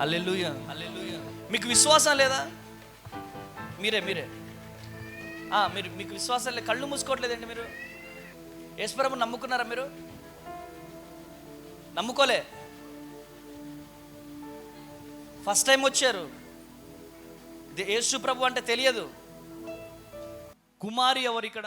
Hallelujah మీకు విశ్వాసం లేదా? మీరే మీరే. మీరు మీకు విశ్వాసం లేదు. కళ్ళు మూసుకోవట్లేదండి మీరు. యేసుప్రభు నమ్ముకున్నారా మీరు? నమ్ముకోలే. ఫస్ట్ టైం వచ్చారు. యేసు ప్రభు అంటే తెలియదు. కుమారి ఎవరు ఇక్కడ?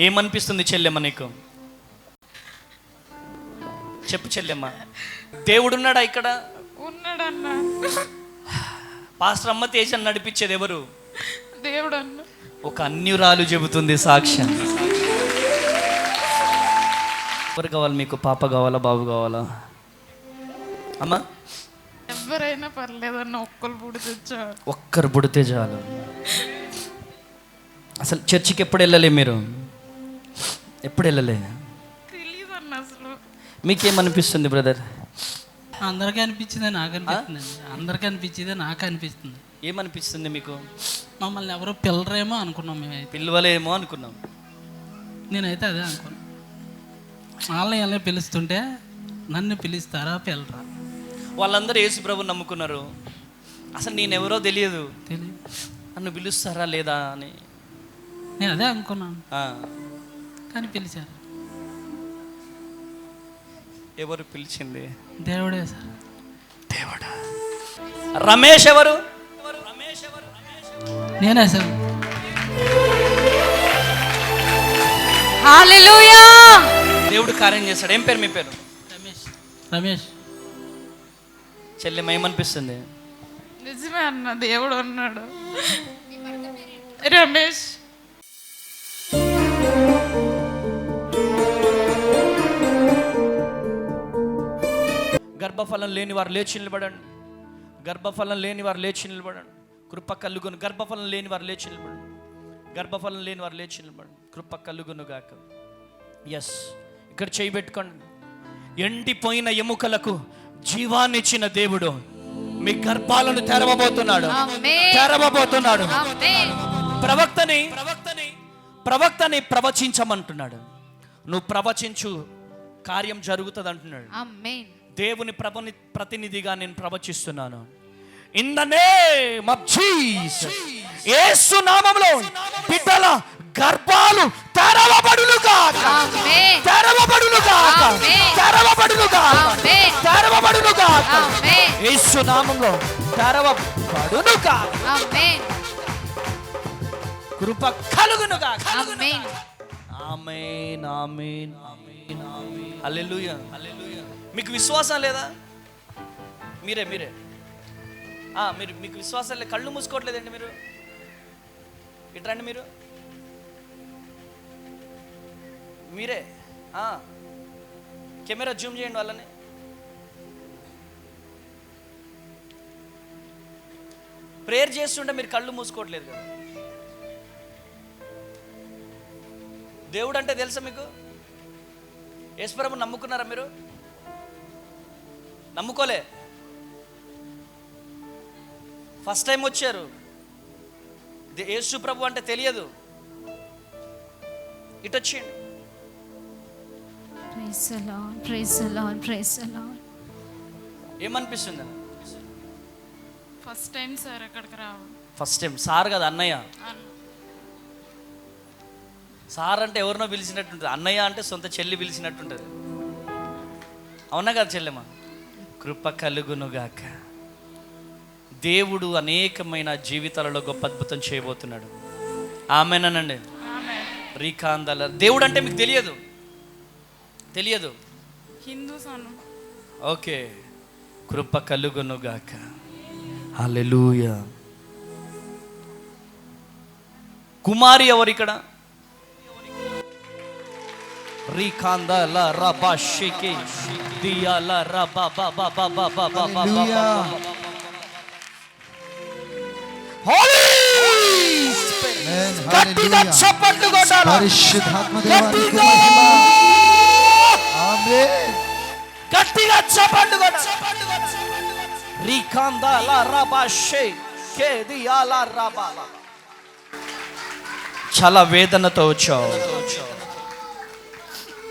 ఏమనిపిస్తుంది చెల్లెమ్మ నీకు? చెప్పు చెల్లెమ్మ. దేవుడున్నాడా ఇక్కడ? ఉన్నాడన్న. పాస్టర్ అమ్మ తేజని నడిపించేది ఎవరు? దేవుడు అన్న ఒక అన్యురాలు చెబుతుంది సాక్ష్యం ఎవరు కావాలి మీకు? పాప కావాలా బాబు కావాలా? అమ్మా? ఎవరైనా పర్లేదన్న ఒక్కరు పుడి తెచ్చాడు ఒక్కరు పుడితే చాలు. అసలు చర్చికి ఎప్పుడు వెళ్ళలే మీరు? ఎప్పుడు వెళ్ళలే? తెలియదు అన్న అసలు. మీకేమనిపిస్తుంది బ్రదర్? అందరికీ అనిపించిందే నాకు అనిపిస్తుంది అందరికీ అనిపించిందే నాకు అనిపిస్తుంది. ఏమనిపిస్తుంది మీకు? మమ్మల్ని ఎవరో పిల్లరేమో అనుకున్నాం మేమైతే. పిలవలేమో అనుకున్నాం. నేనైతే అదే అనుకున్నాను వాళ్ళని ఎలా పిలుస్తుంటే నన్ను పిలుస్తారా పిల్లరా వాళ్ళందరూ యేసు ప్రభు నమ్ముకున్నారు. అసలు నేనెవరో తెలియదు. తెలియదు నన్ను పిలుస్తారా లేదా అని. నేను అదే అనుకున్నాను. ఆ, కానీ పిలిచారు. ఎవరు పిలిచింది? దేవుడే సార్. దేవుడా? రమేష్ ఎవరు? రమేష్ ఎవరు నేనే సార్. హల్లెలూయా దేవుడు కార్యం చేస్తాడు. ఏం పేరు మీ పేరు? రమేష్. రమేష్. చెల్లెమ్మ ఏమనిపిస్తుంది? నిజమే అన్న దేవుడు ఉన్నాడు రమేష్. గర్భఫలం లేని వారు లేచి నిలబడండి. గర్భఫలం లేని వారు లేచి నిలబడండి. కృప కలుగును. గర్భఫలం లేని వారు లేచి నిలబడండి. గర్భఫలం లేని వారు లేచి నిలబడండి. కృప కలుగును గాక. ఎస్ ఇక్కడ చేయి పెట్టుకోండి. ఎండిపోయిన ఎముకలకు జీవాన్ని ఇచ్చిన దేవుడు మీ గర్భాలను తెరవబోతున్నాడు. తెరవబోతున్నాడు. ప్రవక్తని ప్రవక్తని ప్రవక్తని ప్రవచించమంటున్నాడు. నువ్వు ప్రవచించు. కార్యం జరుగుతుంది అంటున్నాడు దేవుని ప్రభని ప్రతినిధిగా నేను ప్రవచిస్తున్నాను. In the name of Jesus యేసు నామములో బిడ్డల గర్భాలు తెరవబడులు కాక తెరవబడులు గాక. తెరవబడులు కాక తెరవబడులు కాక యేసు నామంలో తెరవబడును కాక కృప కలుగును గాక. ఆమేన్ ఆమేన్ ఆమేన్ ఆమేన్. హల్లెలూయా హల్లెలూయా. మీకు విశ్వాసం లేదా? మీరే మీరే. మీరు మీకు విశ్వాసం లేదు. కళ్ళు మూసుకోవట్లేదండి మీరు. ఇట్రండి మీరు. మీరే. కెమెరా జూమ్ చేయండి వాళ్ళని. ప్రేయర్ చేస్తుంటే మీరు కళ్ళు మూసుకోవట్లేదు కదా. దేవుడు అంటే తెలుసా మీకు? ఈశ్వరము నమ్ముకున్నారా మీరు? నమ్ముకోలే. ఫస్ట్ టైం వచ్చారు. యేసు ప్రభు అంటే తెలియదు. ఇటు Lord. ఏమనిపిస్తుంది? ఫస్ట్ టైం సార్ అక్కడికి రావడం. ఫస్ట్ టైం సార్ కదా అన్నయ్య. అన్న. సార్ అంటే ఎవరినో పిలిచినట్టుంటుంది. అన్నయ్య అంటే సొంత చెల్లి పిలిచినట్టుంటుంది. అవునా కదా చెల్లెమ్మ? కృప కలుగునుగాక. దేవుడు అనేకమైన జీవితాలలో గొప్ప అద్భుతం చేయబోతున్నాడు. ఆమెనండి ఆమె రీకాందల దేవుడు అంటే మీకు తెలియదు. తెలియదు. హిందూస్ అను ఓకే. కృప కలుగునుగాక. హల్లెలూయ. కుమారి ఎవరు ఇక్కడ రీకాంద ల రబా షికి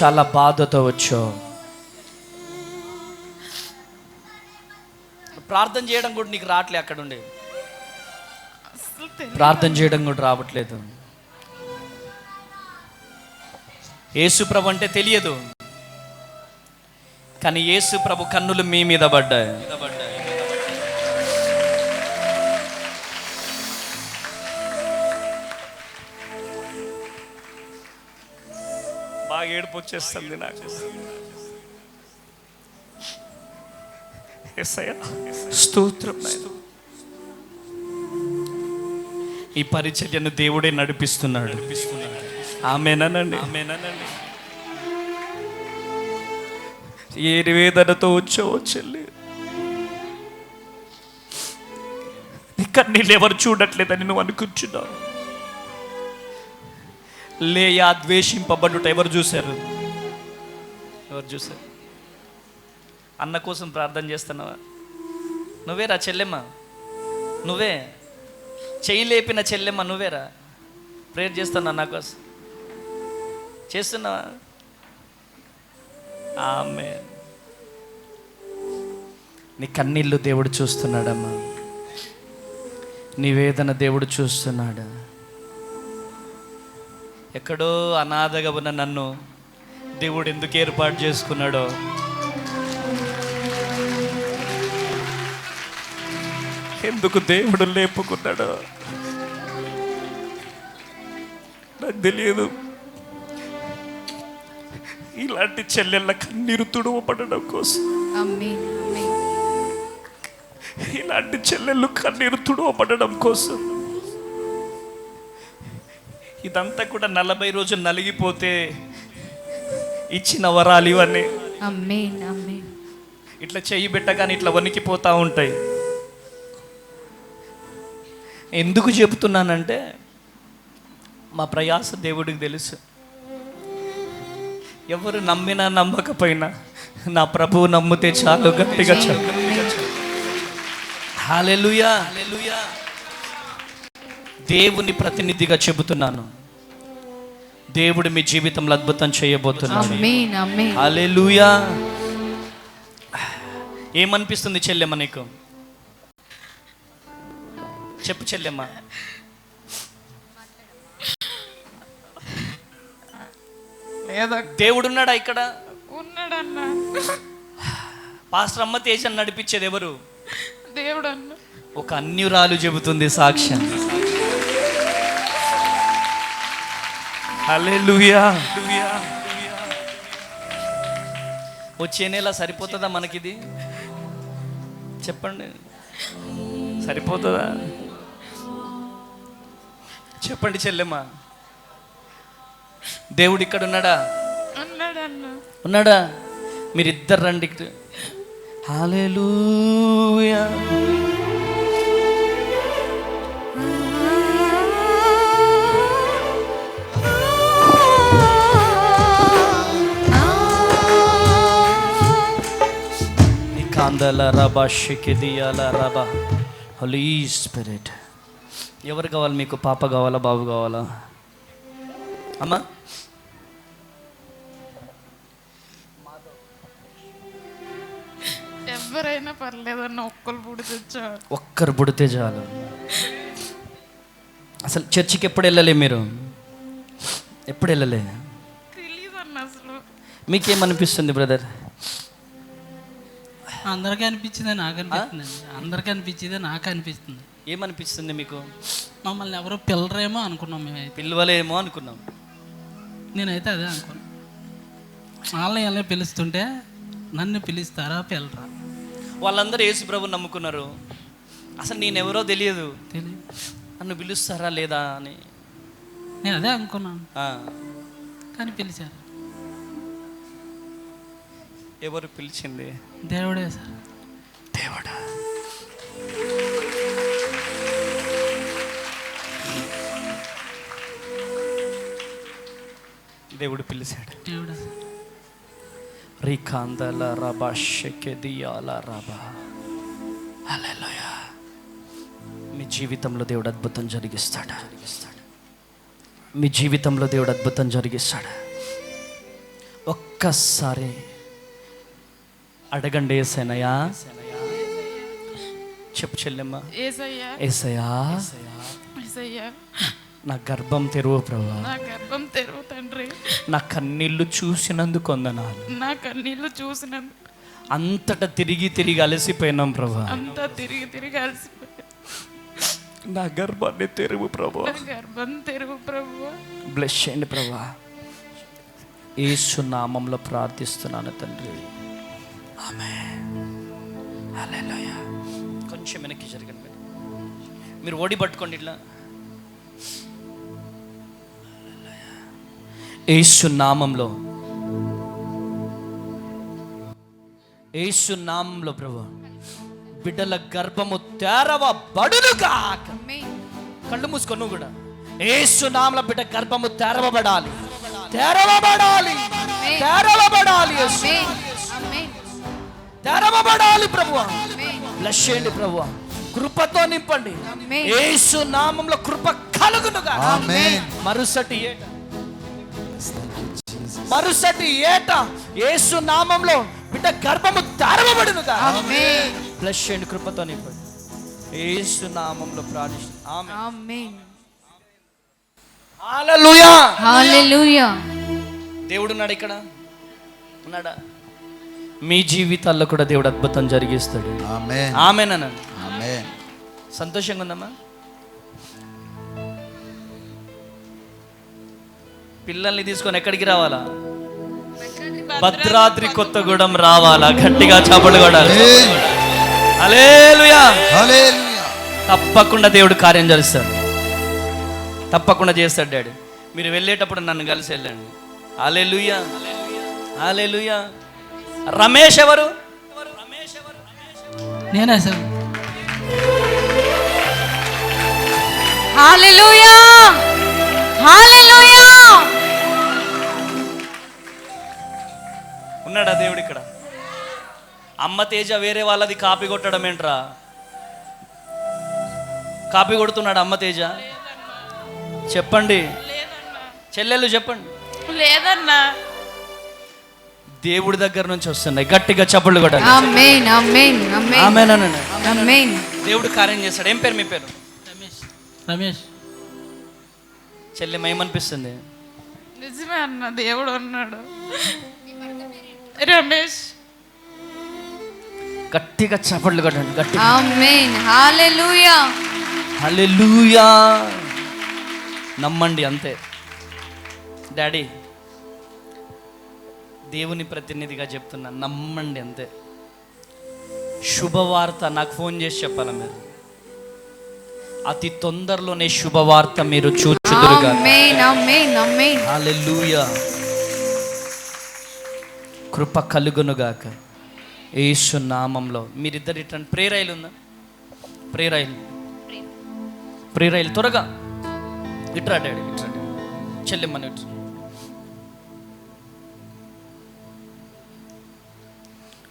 చాలా బాధతో వచ్చావు ప్రార్థన చేయడం కూడా నీకు రావట్లే అక్కడ ఉండి ప్రార్థన చేయడం కూడా రావట్లేదు. యేసుప్రభు అంటే తెలియదు. కానీ యేసుప్రభు కన్నులు మీ మీద పడ్డాయి. ఏడుపు వచ్చేస్తుంది నాకు. స్తోత్రం. ఈ పరిచర్యను దేవుడే నడిపిస్తున్నాడు. ఆమెనండి ఆమెనండి ఏ వేదనతో వచ్చావో చెల్లి. నీ కన్నీళ్ళు ఎవరు చూడట్లేదని నువ్వు అనుకుంటున్నావు. లేయా ద్వేషింపబడుట ఎవరు చూశారు? ఎవరు చూశారు? అన్న కోసం ప్రార్థన చేస్తున్నావా? నువ్వేరా చెల్లెమ్మ? నువ్వే? చెయ్యి లేపిన చెల్లెమ్మ నువ్వేరా? ప్రేయర్ చేస్తున్నా నా కోసం? చేస్తున్నావా? ఆమె నీ కన్నీళ్ళు దేవుడు చూస్తున్నాడమ్మా. నీ వేదన దేవుడు చూస్తున్నాడు. ఎక్కడో అనాథగా ఉన్న నన్ను దేవుడు ఎందుకు ఏర్పాటు చేసుకున్నాడో. ఎందుకు దేవుడు లేపుకున్నాడో. నాకు తెలియదు. ఇలాంటి చెల్లెళ్ళ కన్నీరు తుడవపడడం కోసం. ఇలాంటి చెల్లెళ్ళు కన్నీరు తుడవపడడం కోసం. ఇదంతా కూడా నలభై రోజులు నలిగిపోతే ఇచ్చిన వరాలు ఇవన్నీ. ఇట్లా చెయ్యి పెట్టగానే ఇట్లా వణికిపోతూ ఉంటాయి. ఎందుకు చెబుతున్నానంటే మా ప్రయాస దేవుడికి తెలుసు. ఎవరు నమ్మినా నమ్మకపోయినా నా ప్రభువు నమ్మితే చాలు గట్టిగా హాలెలుయా దేవుని ప్రతినిధిగా చెబుతున్నాను. దేవుడు మీ జీవితంలో అద్భుతం చేయబోతున్నాడు. ఆమేన్ ఆమేన్ హాలెలుయా ఏమనిపిస్తుంది చెల్లెమ్మ నీకు? చెప్పు చెల్లెమ్మ. లేదా దేవుడున్నాడా ఇక్కడ? ఉన్నాడన్న. పాస్టర్ అమ్మ తేజను నడిపించేది ఎవరు? దేవుడు అన్న ఒక అన్యురాలు చెబుతుంది సాక్ష్యం. హల్లెలూయా వచ్చే నెల సరిపోతుందా మనకిది? చెప్పండి. సరిపోతుందా? చెప్పండి చెల్లెమ్మ. దేవుడు ఇక్కడ ఉన్నాడా? ఉన్నాడా? మీరిద్దరు రండి హాలేలుయా కాందల రబా షికిదియాల రబా. హోలీ స్పిరిట్ ఎవరు కావాలి మీకు? పాప కావాలా? బాబు కావాలా? అమ్మా. ఎవరైనా పర్లేదన్న ఒక్కరు పుడి తెచ్చారు ఒక్కరు పుడితే చాలు. అసలు చర్చికి ఎప్పుడు వెళ్ళలే మీరు? ఎప్పుడు వెళ్ళలే? తెలియదు అన్న అసలు. మీకేమనిపిస్తుంది బ్రదర్? అందరికీ అనిపించిందే నాకు అనిపిస్తుంది అందరికీ అనిపించిందే నాకు అనిపిస్తుంది ఏమనిపిస్తుంది మీకు? మమ్మల్ని ఎవరో పిల్లరేమో అనుకున్నాం మేమైతే. పిలవలేమో అనుకున్నాం. నేనైతే అదే అనుకున్నాను వాళ్ళని ఎలా పిలుస్తుంటే నన్ను పిలుస్తారా పిల్లరా వాళ్ళందరూ యేసు ప్రభు నమ్ముకున్నారు. అసలు నేనెవరో తెలియదు. తెలియదు నన్ను పిలుస్తారా లేదా అని. నేను అదే అనుకున్నాను. కానీ పిలిచారు. ఎవరు పిలిచింది? దేవుడే సార్. దేవుడా? దేవుడు పిలిచాడు. దేవుడే రికాందల రబా షెకెదియాల రబా. హల్లెలూయా. మీ జీవితంలో దేవుడు అద్భుతం జరిగిస్తాడు జరిగిస్తాడు? మీ జీవితంలో దేవుడు అద్భుతం జరిగిస్తాడు? ఒక్కసారి అడగండి ఏసైనయా చెప్పు చెల్లెమ్మ. ఏసయ్యా. ఏసయా ఏసయ్యా. నా గర్భం తెరువు ప్రభా. నా గర్భం తెరువు తండ్రి. నా కన్నీళ్ళు చూసినందుకు వందనాలు. నా కన్నీళ్ళు చూసినందుకు. అంతటా తిరిగి తిరిగి అలసిపోయినాం ప్రభా. అంతా తిరిగి తిరిగి అలసిపోయా. నా గర్భాన్ని తెరువు ప్రభా. గర్భం తెరువు ప్రభు. బ్లెస్ చేయండి ప్రభా. యేసు నామంలో ప్రార్థిస్తున్నాను తండ్రి. ఆమె కొంచెం వెనక్కి జరగండి మీరు. మీరు ఓడి పట్టుకోండి ఇట్లా. యేసు నామంలో. యేసు నామంలో ప్రభు. బిడ్డల గర్భము తెరవ బడులుగా ఆమేన్ కళ్ళు మూసుకొని నువ్వు కూడా. ఏసు నామల బిడ్డ గర్భము తెరవబడాలి. తెరవబడాలి. తెరవబడాలి తెరవబడాలి ప్రభు ఆమేన్ బ్లెస్ చేయండి ప్రభు కృపతో నింపండి. ఆమేన్ ఏసు నామంలో కృప కలుగునుగా ఆమేన్ మరుసటి ఏట. మరుసటి ఏట ఏసు నామంలో బిడ్డ గర్భము తెరవబడునుగా ఆమేన్ బ్లెస్ చేయండి కృపతో నింపండి. ఏసు నామంలో ప్రార్థిస్తుంది ఆమె ఆమేన్ హల్లెలూయా హల్లెలూయా దేవుడు ఉన్నాడు ఇక్కడ? ఉన్నాడా? మీ జీవితాల్లో కూడా దేవుడు అద్భుతం జరిగిస్తాడు. ఆమెనండి సంతోషంగా ఉందమ్మా? పిల్లల్ని తీసుకొని ఎక్కడికి రావాలా? భద్రాద్రి కొత్తగూడెం రావాలా? గట్టిగా చపలు కొడాలి తప్పకుండా దేవుడు కార్యం చేస్తాడు. తప్పకుండా చేస్తాడు డాడీ. మీరు వెళ్ళేటప్పుడు నన్ను కలిసి వెళ్ళండి. అలెలుయా అలెలుయా రమేష్ ఎవరు? నేనే సార్? ఉన్నాడా దేవుడు ఇక్కడ? అమ్మ తేజ వేరే వాళ్ళది కాపీ కొట్టడం ఏంట్రా? కాపీ కొడుతున్నాడు అమ్మ తేజ? చెప్పండి. చెల్లెలు చెప్పండి. లేదన్నా. దేవుడి దగ్గర నుంచి వస్తున్నాయి. గట్టిగా చప్పళ్ళు కొట్టాలి ఆమేన్ ఆమేన్ ఆమేన్ ఆమెనండి ఆమేన్ దేవుడు కార్యం చేస్తాడు ఏం పేరు మీ పేరు? రమేష్. రమేష్. చెల్లి ఏమనిపిస్తుంది నిజమే అన్న దేవుడు ఉన్నాడు రమేష్. గట్టిగా చప్పట్లు కొట్టండి. గట్టిగా. ఆమేన్ హల్లెలూయా హల్లెలూయా నమ్మండి అంతే. డాడీ దేవుని ప్రతినిధిగా చెప్తున్నా నమ్మండి అంతే. శుభవార్త నాకు ఫోన్ చేసి చెప్పాలా మీరు? అతి తొందరలోనే శుభవార్త మీరు చూచుదురుగా కృప కలుగునుగాక. యేసు నామంలో. మీరిద్దరు ఇట్లా ప్రేరాయిలు ఉందా? ప్రేరాయిలు ప్రేరాయిలు త్వరగా. ఇట్రా డాడీ ఇట్రా చెల్లెమ్మని ఇట్రా.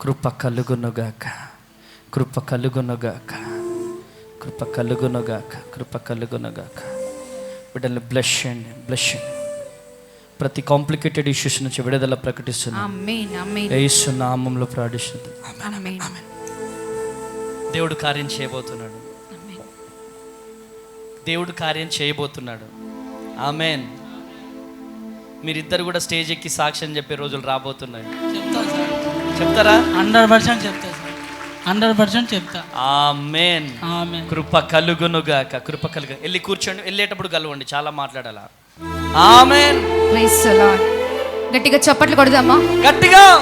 కృప కలుగునుగాక. కృప కలుగునుగాక. కృప కలుగునుగాక. కృప కలుగునుగాక. బిడ్డల్ని బ్లష్ చేయండి. బ్లష్ చేయండి. ప్రతి కాంప్లికేటెడ్ ఇష్యూస్ నుంచి విడుదల ప్రకటిస్తున్నాం. ఆమేన్ ఆమేన్ యేసు నామంలో ప్రార్థిస్తుంది ఆమేన్ దేవుడు కార్యం చేయబోతున్నాడు. ఆమేన్ దేవుడు కార్యం చేయబోతున్నాడు. ఆమెన్ మీరిద్దరు కూడా స్టేజ్ ఎక్కి సాక్ష్యం చెప్పే రోజులు రాబోతున్నాయి. చెప్తారా? హండ్రెడ్ పర్సెంట్ చెప్తా సార్. హండ్రెడ్ పర్సెంట్ చెప్తా. ఆమెన్. ఆమె కృప కలుగునుగాక కృప కలుగు వెళ్ళి కూర్చోండి. వెళ్ళేటప్పుడు కలవండి. చాలా మాట్లాడాలా? ఆమెన్. ప్రైజ్ ద లార్డ్ గట్టిగా చప్పట్లు కొడదామా గట్టిగా.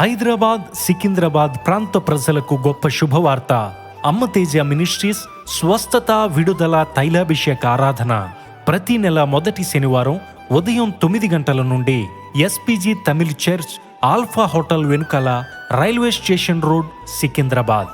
హైదరాబాద్ సికింద్రాబాద్ ప్రాంత ప్రజలకు గొప్ప శుభవార్త. అమ్మ తేజ మినిస్ట్రీస్ స్వస్థత విడుదల తైలాభిషేక ఆరాధన. ప్రతి నెల మొదటి శనివారం ఉదయం తొమ్మిది గంటల నుండి SPG Tamil church Alpha hotel వెనుకల railway station road Secunderabad.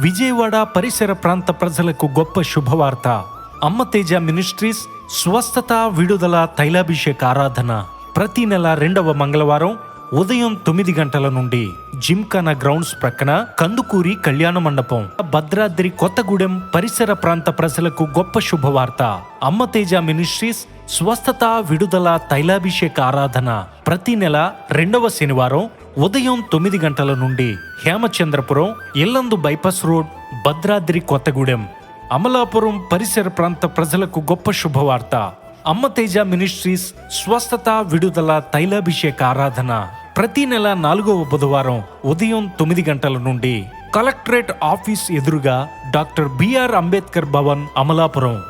Vijayawada పరిసర ప్రాంత ప్రజలకు గొప్ప శుభవార్త. అమ్మతేజ మినిస్ట్రీస్ స్వస్థత విడుదల తైలాభిషేక ఆరాధన. ప్రతి నెల రెండవ మంగళవారం ఉదయం తొమ్మిది గంటల నుండి. జిమ్ఖానా గ్రౌండ్స్ ప్రక్కన కందుకూరి కళ్యాణ మండపం భద్రాద్రి కొత్తగూడెం పరిసర ప్రాంత ప్రజలకు గొప్ప శుభవార్త. అమ్మతేజ మినిస్ట్రీస్ స్వస్థత విడుదల తైలాభిషేక ఆరాధన ప్రతి నెల రెండవ శనివారం ఉదయం తొమ్మిది గంటల నుండి హేమచంద్రపురం ఇల్లందు బైపాస్ రోడ్ భద్రాద్రి కొత్తగూడెం. అమలాపురం పరిసర ప్రాంత ప్రజలకు గొప్ప శుభవార్త. అమ్మతేజ మినిస్ట్రీస్ స్వస్థత విడుదల తైలాభిషేక ఆరాధన ప్రతి నెల నాలుగవ బుధవారం ఉదయం తొమ్మిది గంటల నుండి కలెక్టరేట్ ఆఫీస్ ఎదురుగా doctor BR Ambedkar Bhavan Amalapuram.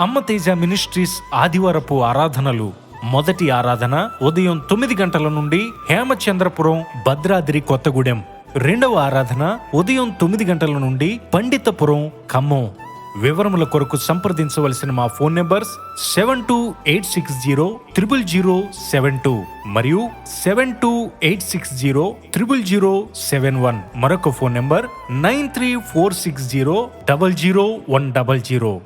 Ammateja ministries ఆదివారపు ఆరాధనలు. మొదటి ఆరాధన ఉదయం తొమ్మిది గంటల నుండి హేమచంద్రపురం భద్రాద్రి కొత్తగూడెం. రెండవ ఆరాధన ఉదయం తొమ్మిది గంటల నుండి పండితపురం ఖమ్మం. వివరముల కొరకు సంప్రదించవలసిన మా phone numbers seven two eight six zero triple zero seven two మరియు seven two eight six zero triple zero seven one. మరొక phone number nine three four six zero double zero one double zero.